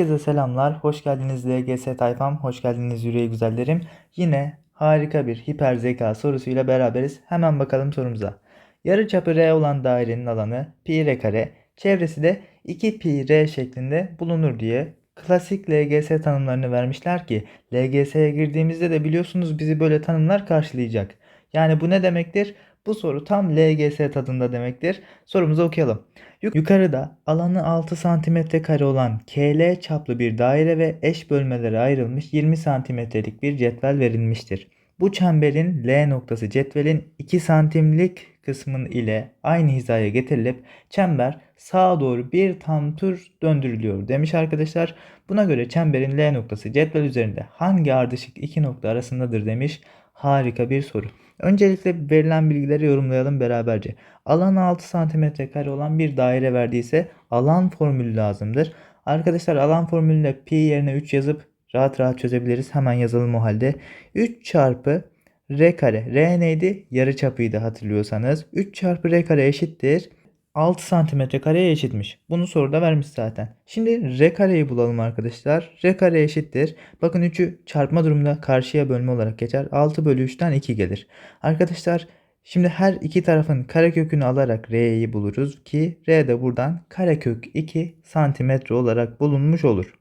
Herkese selamlar. Hoş geldiniz LGS tayfam. Hoş geldiniz yüreği güzellerim. Yine harika bir hiper zeka sorusuyla beraberiz. Hemen bakalım sorumuza. Yarıçapı R olan dairenin alanı pi r kare, çevresi de 2 pi r şeklinde bulunur diye klasik LGS tanımlarını vermişler ki LGS'ye girdiğimizde de biliyorsunuz bizi böyle tanımlar karşılayacak. Yani bu ne demektir? Bu soru tam LGS tadında demektir. Sorumuzu okuyalım. Yuk- Yukarıda alanı 6 cm kare olan KL çaplı bir daire ve eş bölmelere ayrılmış 20 santimetrelik bir cetvel verilmiştir. Bu çemberin L noktası cetvelin 2 santimlik kısmın ile aynı hizaya getirilip çember sağa doğru bir tam tur döndürülüyor demiş arkadaşlar. Buna göre çemberin L noktası cetvel üzerinde hangi ardışık iki nokta arasındadır demiş. Harika bir soru. Öncelikle verilen bilgileri yorumlayalım beraberce. Alan 6 cm kare olan bir daire verdiyse alan formülü lazımdır. Arkadaşlar alan formülüne pi yerine 3 yazıp rahat rahat çözebiliriz. Hemen yazalım o halde. 3 çarpı r kare. R neydi? Yarıçapıydı hatırlıyorsanız. 3 çarpı r kare eşittir. 6 santimetre kareye eşitmiş. Bunu soruda vermiş zaten. Şimdi r kareyi bulalım arkadaşlar. r kare eşittir. Bakın 3'ü çarpma durumunda karşıya bölme olarak geçer. 6 bölü 3'ten 2 gelir. Arkadaşlar şimdi her iki tarafın karekökünü alarak r'yi buluruz ki r de buradan karekök 2 santimetre olarak bulunmuş olur.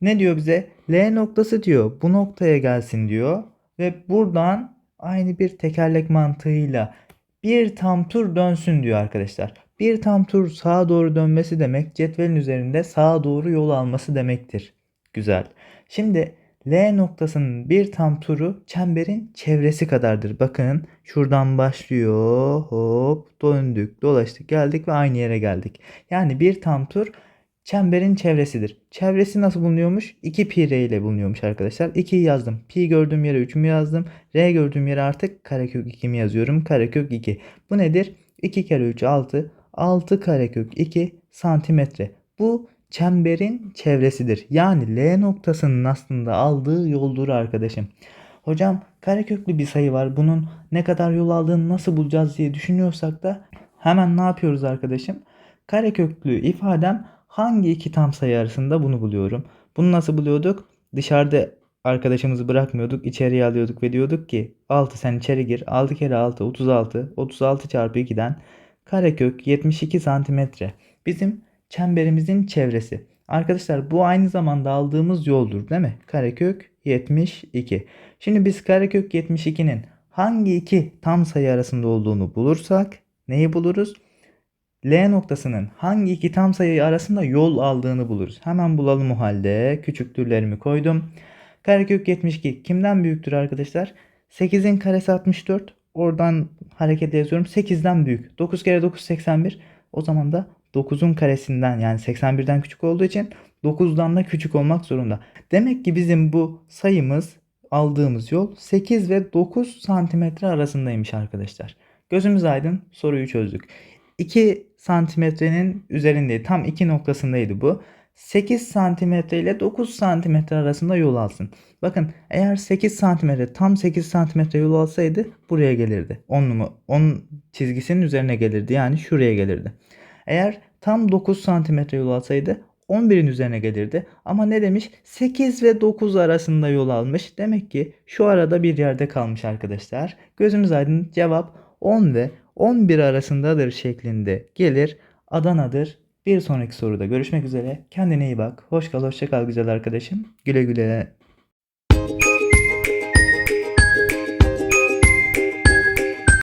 Ne diyor bize? L noktası diyor. Bu noktaya gelsin diyor. Ve buradan aynı bir tekerlek mantığıyla bir tam tur dönsün diyor arkadaşlar. Bir tam tur sağa doğru dönmesi demek cetvelin üzerinde sağa doğru yol alması demektir. Güzel. Şimdi L noktasının bir tam turu çemberin çevresi kadardır. Bakın şuradan başlıyor. Hop döndük, dolaştık, geldik ve aynı yere geldik. Yani bir tam tur çemberin çevresidir. Çevresi nasıl bulunuyormuş? 2 pi r ile bulunuyormuş arkadaşlar. 2'yi yazdım. Pi gördüğüm yere 3'ümü yazdım. R gördüğüm yere artık karekök 2'mi yazıyorum. Karekök 2. Bu nedir? 2 kere 3 6. 6 karekök 2 santimetre. Bu çemberin çevresidir. Yani L noktasının aslında aldığı yoldur arkadaşım. Hocam kareköklü bir sayı var. Bunun ne kadar yol aldığını nasıl bulacağız diye düşünüyorsak da hemen ne yapıyoruz arkadaşım? Kareköklü ifadem hangi iki tam sayı arasında bunu buluyorum. Bunu nasıl buluyorduk? Dışarıda arkadaşımızı bırakmıyorduk. içeriye alıyorduk ve diyorduk ki 6 sen içeri gir. 6 kere 6 36. 36 çarpı 2'den karekök 72 santimetre. Bizim çemberimizin çevresi. Arkadaşlar bu aynı zamanda aldığımız yoldur değil mi? Karekök 72. Şimdi biz karekök 72'nin hangi iki tam sayı arasında olduğunu bulursak neyi buluruz? L noktasının hangi iki tam sayı arasında yol aldığını buluruz. Hemen bulalım o halde. Küçüktürlerimi koydum. Karekök 72 kimden büyüktür arkadaşlar? 8'in karesi 64. Oradan hareket yazıyorum. 8'den büyük. 9 kere 9 81. O zaman da 9'un karesinden yani 81'den küçük olduğu için 9'dan da küçük olmak zorunda. Demek ki bizim bu sayımız aldığımız yol 8 ve 9 santimetre arasındaymış arkadaşlar. Gözümüz aydın soruyu çözdük. 2 santimetrenin üzerindeydi. Tam 2 noktasındaydı bu. 8 santimetre ile 9 santimetre arasında yol alsın. Bakın eğer 8 santimetre tam 8 santimetre yol alsaydı buraya gelirdi. 10 numara 10 çizgisinin üzerine gelirdi. Yani şuraya gelirdi. Eğer tam 9 santimetre yol alsaydı 11'in üzerine gelirdi. Ama ne demiş? 8 ve 9 arasında yol almış. Demek ki şu arada bir yerde kalmış arkadaşlar. Gözümüz aydın cevap 10 ve 11 arasındadır şeklinde gelir. Adana'dır. Bir sonraki soruda görüşmek üzere. Kendine iyi bak. Hoş kal, hoşça kal güzel arkadaşım. Güle güle.